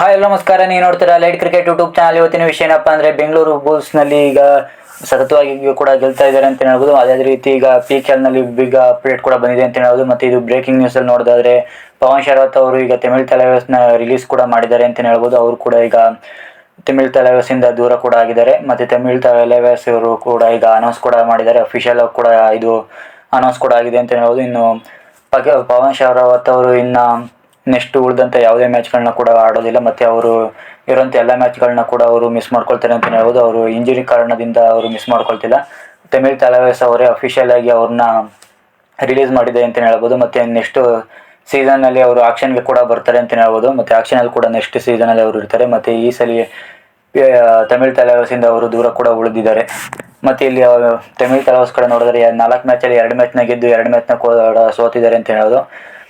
Hi ಎಲ್ಲ ನಮಸ್ಕಾರ. ನೀವು ನೋಡ್ತೀರಾ ಲೈಟ್ ಕ್ರಿಕೆಟ್ ಯೂಟ್ಯೂಬ್ ಚಾನಲ್ ಇವತ್ತಿನ ವಿಷಯ ಏನಪ್ಪ ಅಂದರೆ ಬೆಂಗಳೂರು ಬುಲ್ಸ್ನಲ್ಲಿ ಈಗ ಸತತವಾಗಿ ಕೂಡ ಗೆಲ್ತಾ ಇದ್ದಾರೆ ಅಂತ ಹೇಳ್ಬೋದು. ಅದೇ ರೀತಿ ಈಗ ಪಿ ಕೆ ಎಲ್ನಲ್ಲಿ ಬಿಗ್ ಅಪ್ಡೇಟ್ ಕೂಡ ಬಂದಿದೆ ಅಂತ ಹೇಳ್ಬೋದು. ಮತ್ತೆ ಇದು ಬ್ರೇಕಿಂಗ್ ನ್ಯೂಸಲ್ಲಿ ನೋಡೋದಾದ್ರೆ ಪವನ್ ಶರತ್ ಅವರು ಈಗ ತಮಿಳ್ನ ರಿಲೀಸ್ ಕೂಡ ಮಾಡಿದ್ದಾರೆ ಅಂತ ಹೇಳ್ಬೋದು. ಅವರು ಕೂಡ ಈಗ ತಮಿಳ್ ಇಂದ ದೂರ ಕೂಡ ಆಗಿದ್ದಾರೆ. ಮತ್ತು ತಮಿಳ್ ತಲೆವಸ್ ಇವರು ಕೂಡ ಈಗ ಅನೌನ್ಸ್ ಕೂಡ ಮಾಡಿದ್ದಾರೆ. ಅಫಿಷಿಯಲ್ ಕೂಡ ಇದು ಅನೌನ್ಸ್ ಕೂಡ ಆಗಿದೆ ಅಂತ ಹೇಳ್ಬೋದು. ಇನ್ನು ಪವನ್ ಶರಾವತ್ ಅವರು ಇನ್ನು ನೆಕ್ಸ್ಟ್ ಉಳಿದಂಥ ಯಾವುದೇ ಮ್ಯಾಚ್ಗಳನ್ನ ಕೂಡ ಆಡೋದಿಲ್ಲ. ಮತ್ತು ಅವರು ಇರೋಂಥ ಎಲ್ಲ ಮ್ಯಾಚ್ಗಳನ್ನ ಕೂಡ ಅವರು ಮಿಸ್ ಮಾಡ್ಕೊಳ್ತಾರೆ ಅಂತ ಹೇಳ್ಬೋದು. ಅವರು ಇಂಜುರಿ ಕಾರಣದಿಂದ ಅವರು ಮಿಸ್ ಮಾಡ್ಕೊಳ್ತಿಲ್ಲ. ತಮಿಳ್ ತಲವೇಸ್ ಅವರೇ ಅಫಿಷಿಯಲ್ ಆಗಿ ಅವ್ರನ್ನ ರಿಲೀಸ್ ಮಾಡಿದೆ ಅಂತ ಹೇಳ್ಬೋದು. ಮತ್ತು ನೆಕ್ಸ್ಟ್ ಸೀಸನ್ನಲ್ಲಿ ಅವರು ಆಕ್ಷನ್ಗೆ ಕೂಡ ಬರ್ತಾರೆ ಅಂತ ಹೇಳ್ಬೋದು. ಮತ್ತು ಆಕ್ಷನಲ್ಲಿ ಕೂಡ ನೆಕ್ಸ್ಟ್ ಸೀಸನಲ್ಲಿ ಅವರು ಇರ್ತಾರೆ. ಮತ್ತು ಈ ಸಲ ತಮಿಳ್ ತಲವಸಿಂದ ಅವರು ದೂರ ಕೂಡ ಉಳಿದಿದ್ದಾರೆ. ಮತ್ತು ಇಲ್ಲಿ ತಮಿಳ್ ತಲವಸ್ ಕಡೆ ನೋಡಿದ್ರೆ ನಾಲ್ಕು ಮ್ಯಾಚಲ್ಲಿ ಎರಡು ಮ್ಯಾಚ್ನ ಗೆದ್ದು ಎರಡು ಮ್ಯಾಚ್ನ ಕೂಡ ಸೋತಿದ್ದಾರೆ ಅಂತ ಹೇಳೋದು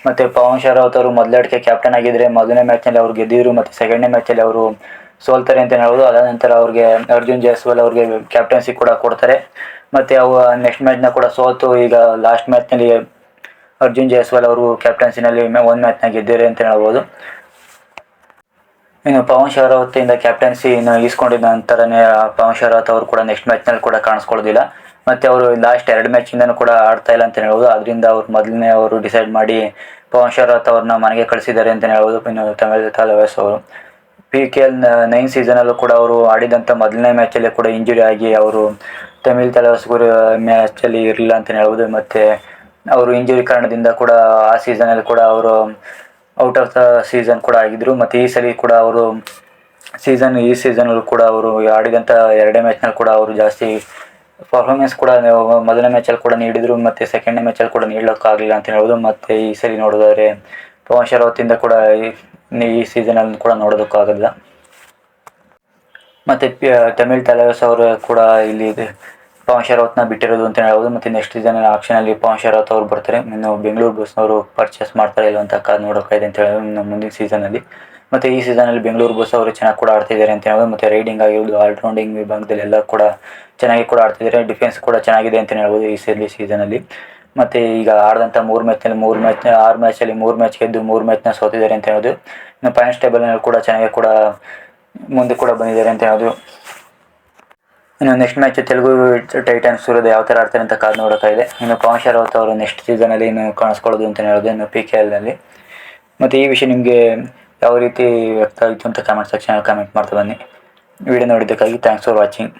ಮತ್ತು ಪವನ್ ಶರಾವತ್ ಅವರು ಮೊದಲಾಟಕ್ಕೆ ಕ್ಯಾಪ್ಟನ್ ಆಗಿದ್ದರೆ ಮೊದಲನೇ ಮ್ಯಾಚ್ನಲ್ಲಿ ಅವ್ರು ಗೆದ್ದಿದ್ರು, ಮತ್ತು ಸೆಕೆಂಡ್ನೇ ಮ್ಯಾಚಲ್ಲಿ ಅವರು ಸೋಲ್ತಾರೆ ಅಂತ ಹೇಳ್ಬೋದು. ಅದಾದ ನಂತರ ಅವ್ರಿಗೆ ಅರ್ಜುನ್ ಜಯಸ್ವಾಲ್ ಅವ್ರಿಗೆ ಕ್ಯಾಪ್ಟನ್ಸಿ ಕೂಡ ಕೊಡ್ತಾರೆ. ಮತ್ತು ಅವು ನೆಕ್ಸ್ಟ್ ಮ್ಯಾಚ್ನ ಕೂಡ ಸೋತು, ಈಗ ಲಾಸ್ಟ್ ಮ್ಯಾಚ್ನಲ್ಲಿ ಅರ್ಜುನ್ ಜಯಸ್ವಾಲ್ ಅವರು ಕ್ಯಾಪ್ಟನ್ಸಿನಲ್ಲಿ ಒಂದು ಮ್ಯಾಚ್ನ ಗೆದ್ದಿದ್ದಾರೆ ಅಂತ ಹೇಳ್ಬೋದು. ಇನ್ನು ಪವನ್ ಶರಾವತ್ ಇಂದ ಕ್ಯಾಪ್ಟನ್ಸಿ ಇನ್ನು ಈಸ್ಕೊಂಡಿದ್ದ ನಂತರನೇ ಪವನ್ ಶರಾವತ್ ಅವರು ಕೂಡ ನೆಕ್ಸ್ಟ್ ಮ್ಯಾಚ್ನಲ್ಲಿ ಕೂಡ ಕಾಣಿಸ್ಕೊಳ್ಳೋದಿಲ್ಲ ಮತ್ತು ಅವರು ಲಾಸ್ಟ್ ಎರಡು ಮ್ಯಾಚಿಂದನೂ ಕೂಡ ಆಡ್ತಾ ಇಲ್ಲ ಅಂತ ಹೇಳ್ಬೋದು. ಅದರಿಂದ ಅವ್ರು ಮೊದಲನೇ ಅವರು ಡಿಸೈಡ್ ಮಾಡಿ ಪವನ್ ಶರತ್ ಅವ್ರನ್ನ ಮನೆಗೆ ಕಳಿಸಿದ್ದಾರೆ ಅಂತ ಹೇಳ್ಬೋದು. ಇನ್ನು ತಮಿಳ್ ತಲವೇಸ್ ಅವರು. ಪಿ ಕೆ ಎಲ್ ನೈನ್ ಸೀಸನಲ್ಲೂ ಕೂಡ ಅವರು ಆಡಿದಂಥ ಮೊದಲನೇ ಮ್ಯಾಚಲ್ಲಿ ಕೂಡ ಇಂಜುರಿ ಆಗಿ ಅವರು ತಮಿಳ್ ತಲವೇಸ್ ಗುರು ಮ್ಯಾಚಲ್ಲಿ ಇರಲಿಲ್ಲ ಅಂತ ಹೇಳ್ಬೋದು. ಮತ್ತು ಅವರು ಇಂಜುರಿ ಕಾರಣದಿಂದ ಕೂಡ ಆ ಸೀಸನಲ್ಲಿ ಕೂಡ ಅವರು ಔಟ್ ಆಫ್ ದ ಸೀಸನ್ ಕೂಡ ಆಗಿದ್ರು. ಮತ್ತು ಈ ಸಲ ಕೂಡ ಅವರು ಸೀಸನ್ ಈ ಸೀಸನಲ್ಲೂ ಕೂಡ ಅವರು ಆಡಿದಂಥ ಎರಡೇ ಮ್ಯಾಚ್ನಲ್ಲಿ ಕೂಡ ಅವರು ಜಾಸ್ತಿ ಪರ್ಫಾರ್ಮೆನ್ಸ್ ಕೂಡ ಮೊದಲನೇ ಮ್ಯಾಚಲ್ಲಿ ಕೂಡ ನೀಡಿದರು, ಮತ್ತು ಸೆಕೆಂಡ್ನೇ ಮ್ಯಾಚಲ್ಲಿ ಕೂಡ ನೀಡೋಕ್ಕಾಗಲಿಲ್ಲ ಅಂತ ಹೇಳ್ಬೋದು. ಮತ್ತು ಈ ಸರಿ ನೋಡೋದಾದ್ರೆ ಪವನ್ ಶರಾವತಿಯಿಂದ ಕೂಡ ಈ- ಸೀಸನಲ್ಲಿ ಕೂಡ ನೋಡೋದಕ್ಕಾಗಲ್ಲ. ಮತ್ತು ತಮಿಳ್ ತಲವಸ್ ಅವರು ಕೂಡ ಇಲ್ಲಿ. ಪವನ್ ಶರಾವತ್ನ ಬಿಟ್ಟಿರೋದು ಅಂತ ಹೇಳ್ಬೋದು. ಮತ್ತು ನೆಕ್ಸ್ಟ್ ಸೀಸನ್ ಆಕ್ಷನಲ್ಲಿ ಪವನ್ ಶರಾವತ್ ಅವರು ಬರ್ತಾರೆ. ಇನ್ನು ಬೆಂಗಳೂರು ಬಸ್ನವರು ಪರ್ಚೇಸ್ ಮಾಡ್ತಾರೆ ಇಲ್ಲ ಅಂತ ಕಾದು ನೋಡೋಕ್ಕಾಗಿದೆ ಅಂತ ಹೇಳಿ ಇನ್ನು ಮುಂದಿನ ಸೀಸನಲ್ಲಿ ಮತ್ತು ಈ ಸೀಸನಲ್ಲಿ ಬೆಂಗಳೂರು ಬಸ್ ಅವರು ಚೆನ್ನಾಗಿ ಕೂಡ ಆಡ್ತಿದ್ದಾರೆ ಅಂತ ಹೇಳ್ಬೋದು. ಮತ್ತು ರೈಡಿಂಗ್ ಆಗಿರ್ಬೋದು ಆಲ್ರೌಂಡಿಂಗ್ ವಿಭಾಗದಲ್ಲಿ ಎಲ್ಲ ಕೂಡ ಚೆನ್ನಾಗಿ ಕೂಡ ಆಡ್ತಿದ್ದಾರೆ. ಡಿಫೆನ್ಸ್ ಕೂಡ ಚೆನ್ನಾಗಿದೆ ಅಂತ ಹೇಳ್ಬೋದು ಈ ಸಲ ಸೀಸನಲ್ಲಿ ಮತ್ತು ಈಗ ಆಡಿದಂಥ ಮೂರು ಮ್ಯಾಚ್ನಲ್ಲಿ ಮೂರು ಮ್ಯಾಚ್ ಆರು ಮ್ಯಾಚಲ್ಲಿ ಮೂರು ಮ್ಯಾಚ್ ಗೆದ್ದು ಮೂರು ಮ್ಯಾಚ್ನ ಸೋತಿದ್ದಾರೆ ಅಂತ ಹೇಳೋದು ಇನ್ನು ಪಾಯಿಂಟ್ಸ್ ಟೇಬಲ್ನಲ್ಲಿ ಕೂಡ ಚೆನ್ನಾಗಿ ಕೂಡ ಮುಂದೆ ಕೂಡ ಬಂದಿದ್ದಾರೆ ಅಂತ ಹೇಳೋದು ಇನ್ನು ನೆಕ್ಸ್ಟ್ ಮ್ಯಾಚ್ ತೆಲುಗು ಟೈಟನ್ಸ್ ಇರೋದು ಯಾವ ಥರ ಆಡ್ತಾರೆ ಅಂತ ಕಾದು ನೋಡೋಕ್ಕಾಗಿದೆ ಇನ್ನು ಪವನ್ ಶರಾವತ್ ಅವರು ನೆಕ್ಸ್ಟ್ ಸೀಸನಲ್ಲಿ ಇನ್ನು ಕಾಣಿಸ್ಕೊಳ್ಳೋದು ಅಂತ ಹೇಳೋದು ಇನ್ನು ಪಿ ಕೆ ಎಲ್ನಲ್ಲಿ ಮತ್ತು ಈ ವಿಷಯ ನಿಮಗೆ ಯಾವ ರೀತಿ ವ್ಯಕ್ತ ಆಯಿತು ಅಂತ ಕಮೆಂಟ್ ಸೆಕ್ಷನಲ್ಲಿ ಕಮೆಂಟ್ ಮಾಡ್ತಾ ಬನ್ನಿ. ವಿಡಿಯೋ ನೋಡಿದ್ದಕ್ಕಾಗಿ ಥ್ಯಾಂಕ್ಸ್ ಫಾರ್ ವಾಚಿಂಗ್